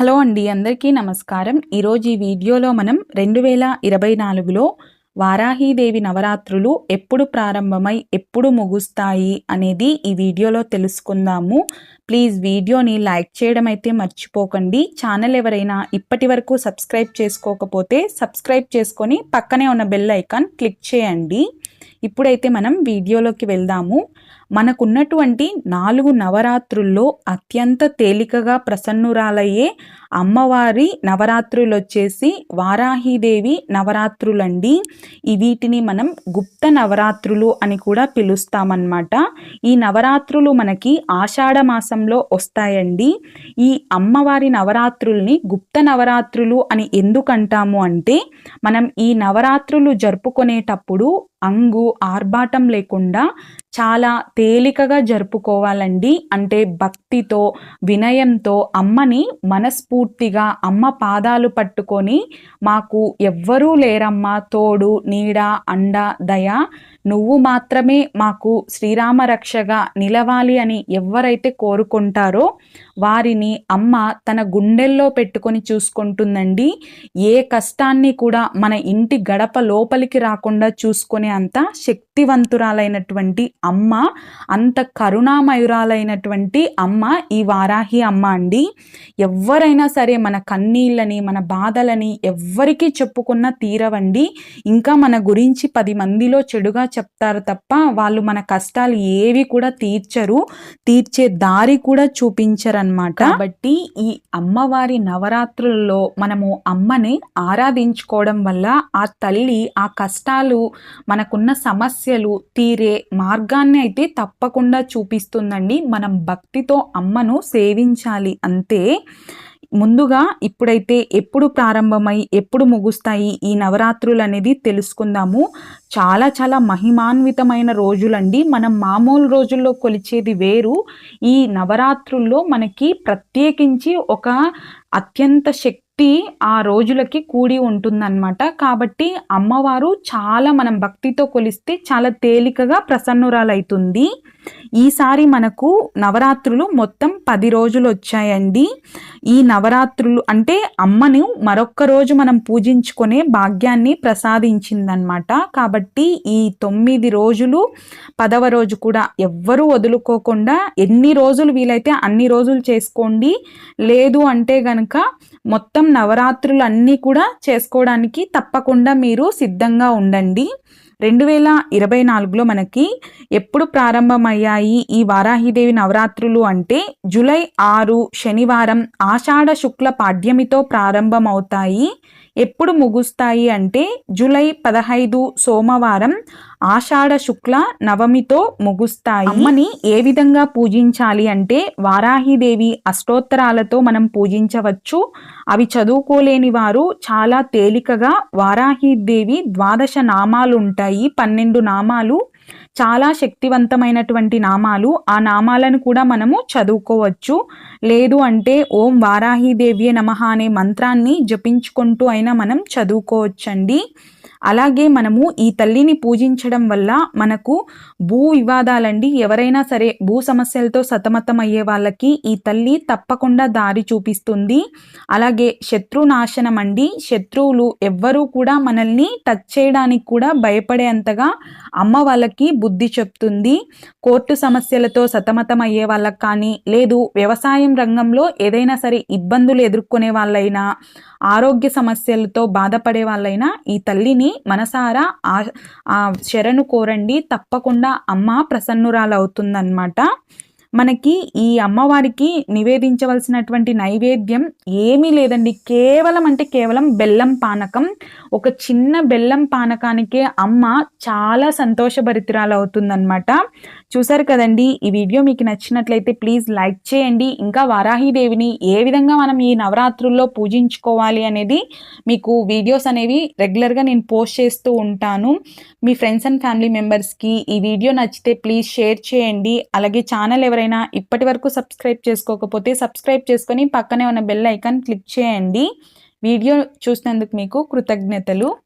Hello అండి అందరికీ నమస్కారం. ఈరోజు ఈ వీడియోలో మనం రెండు వేల ఇరవై నాలుగులో వారాహీదేవి నవరాత్రులు ఎప్పుడు ప్రారంభమై ఎప్పుడు ముగుస్తాయి అనేది ఈ వీడియోలో తెలుసుకుందాము. ప్లీజ్ వీడియోని లైక్ చేయడం అయితే మర్చిపోకండి. ఛానల్ ఎవరైనా ఇప్పటి వరకు సబ్స్క్రైబ్ చేసుకోకపోతే సబ్స్క్రైబ్ చేసుకొని పక్కనే ఉన్న బెల్ ఐకాన్ క్లిక్ చేయండి. ఇప్పుడైతే మనం వీడియోలోకి వెళ్దాము. మనకున్నటువంటి నాలుగు నవరాత్రుల్లో అత్యంత తేలికగా ప్రసన్నురాలయ్యే అమ్మవారి నవరాత్రులు వచ్చేసి వారాహీదేవి నవరాత్రులండి. వీటిని మనం గుప్త నవరాత్రులు అని కూడా పిలుస్తామన్నమాట. ఈ నవరాత్రులు మనకి ఆషాఢ మాసంలో వస్తాయండి. ఈ అమ్మవారి నవరాత్రుల్ని గుప్త నవరాత్రులు అని ఎందుకంటాము అంటే మనం ఈ నవరాత్రులు జరుపుకునేటప్పుడు అంగు ఆర్భాటం లేకుండా చాలా తేలికగా జరుపుకోవాలండి. అంటే భక్తితో వినయంతో అమ్మని మనస్ఫూర్తిగా అమ్మ పాదాలు పట్టుకొని మాకు ఎవ్వరూ లేరమ్మా. తోడు నీడ అండ దయ నువ్వు మాత్రమే మాకు శ్రీరామ రక్షగా నిలవాలి అని ఎవరైతే కోరుకుంటారో వారిని అమ్మ తన గుండెల్లో పెట్టుకొని చూసుకుంటుందండి. ఏ కష్టాన్ని కూడా మన ఇంటి గడప లోపలికి రాకుండా చూసుకునే అంత శక్తివంతురాలైనటువంటి అమ్మ అంత కరుణామయురాలైనటువంటి అమ్మ ఈ వారాహి అమ్మ అండి. ఎవరైనా సరే మన కన్నీళ్ళని మన బాధలని ఎవ్వరికీ చెప్పుకున్న తీరవండి. ఇంకా మన గురించి పది మందిలో చెడుగా చెప్తారు తప్ప వాళ్ళు మన కష్టాలు ఏవి కూడా తీర్చరు తీర్చే దారి కూడా చూపించరనమాట కాబట్టి ఈ అమ్మవారి నవరాత్రులలో మనము అమ్మని ఆరాధించుకోవడం వల్ల ఆ తల్లి ఆ కష్టాలు మనకున్న సమస్యలు తీరే మార్గాన్ని అయితే తప్పకుండా చూపిస్తుందండి. మనం భక్తితో అమ్మను సేవించాలి అంతే. ముందుగా ఇప్పుడైతే ఎప్పుడు ప్రారంభమై ఎప్పుడు ముగుస్తాయి ఈ నవరాత్రులు అనేది తెలుసుకుందాము. చాలా చాలా మహిమాన్వితమైన రోజులండి. మనం మామూలు రోజుల్లో కొలిచేది వేరు. ఈ నవరాత్రుల్లో మనకి ప్రత్యేకించి ఒక అత్యంత శక్తి ఆ రోజులకి కూడి ఉంటుందన్నమాట. కాబట్టి అమ్మవారు చాలా మనం భక్తితో కొలిస్తే చాలా తేలికగా ప్రసన్నురాలవుతుంది ఈసారి మనకు నవరాత్రులు మొత్తం పది రోజులు వచ్చాయండి. ఈ నవరాత్రులు అంటే అమ్మను మరొక్క రోజు మనం పూజించుకునే భాగ్యాన్ని ప్రసాదించిందనమాట కాబట్టి ఈ తొమ్మిది రోజులు పదవ రోజు కూడా ఎవ్వరూ వదులుకోకుండా ఎన్ని రోజులు వీలైతే అన్ని రోజులు చేసుకోండి. లేదు అంటే గనక మొత్తం నవరాత్రులు అన్నీ కూడా చేసుకోవడానికి తప్పకుండా మీరు సిద్ధంగా ఉండండి. రెండు వేల ఇరవై నాలుగులో మనకి ఎప్పుడు ప్రారంభమయ్యాయి ఈ వారాహిదేవి నవరాత్రులు అంటే జూలై ఆరు శనివారం ఆషాఢ శుక్ల పాడ్యమితో ప్రారంభమవుతాయి. ఎప్పుడు ముగుస్తాయి అంటే జూలై పదహైదు సోమవారం ఆషాఢ శుక్ల నవమితో ముగుస్తాయి. అమ్మని ఏ విధంగా పూజించాలి అంటే వారాహిదేవి అష్టోత్తరాలతో మనం పూజించవచ్చు. అవి చదువుకోలేని వారు చాలా తేలికగా వారాహిదేవి ద్వాదశ నామాలు ఉంటాయి. పన్నెండు నామాలు చాలా శక్తివంతమైనటువంటి నామాలు. ఆ నామాలను కూడా మనము చదువుకోవచ్చు. లేదు అంటే ఓం వారాహిదేవ్యే నమ అనే మంత్రాన్ని జపించుకుంటూ అయినా మనం చదువుకోవచ్చండి. అలాగే మనము ఈ తల్లిని పూజించడం వల్ల మనకు భూ వివాదాలండి. ఎవరైనా సరే భూ సమస్యలతో సతమతం అయ్యే వాళ్ళకి ఈ తల్లి తప్పకుండా దారి చూపిస్తుంది. అలాగే శత్రునాశనం అండి శత్రువులు ఎవ్వరూ కూడా మనల్ని టచ్ చేయడానికి కూడా భయపడేంతగా అమ్మ వాళ్ళకి బుద్ధి చెప్తుంది. కోర్టు సమస్యలతో సతమతం అయ్యే వాళ్ళకి కానీ లేదు వ్యవసాయం రంగంలో ఏదైనా సరే ఇబ్బందులు ఎదుర్కొనే వాళ్ళైనా ఆరోగ్య సమస్యలతో బాధపడే వాళ్ళైనా ఈ తల్లిని మనసారా ఆ శరణు కోరండి. తప్పకుండా అమ్మ ప్రసన్నురాలవుతుందన్నమాట. మనకి ఈ అమ్మవారికి నివేదించవలసినటువంటి నైవేద్యం ఏమీ లేదండి. కేవలం అంటే కేవలం బెల్లం పానకం. ఒక చిన్న బెల్లం పానకానికే అమ్మ చాలా సంతోషభరితురాలు అవుతుందన్నమాట చూసారు కదండి ఈ వీడియో మీకు నచ్చినట్లయితే ప్లీజ్ లైక్ చేయండి. ఇంకా వారాహిదేవిని ఏ విధంగా మనం ఈ నవరాత్రుల్లో పూజించుకోవాలి అనేది మీకు వీడియోస్ అనేవి రెగ్యులర్గా నేను పోస్ట్ చేస్తూ ఉంటాను. మీ ఫ్రెండ్స్ అండ్ ఫ్యామిలీ మెంబర్స్కి ఈ వీడియో నచ్చితే ప్లీజ్ షేర్ చేయండి. అలాగే ఛానల్ ఎవరైనా ఇప్పటి వరకు సబ్స్క్రైబ్ చేసుకోకపోతే సబ్స్క్రైబ్ చేసుకొని పక్కనే ఉన్న బెల్ ఐకాన్ క్లిక్ చేయండి. వీడియో చూసినందుకు మీకు కృతజ్ఞతలు.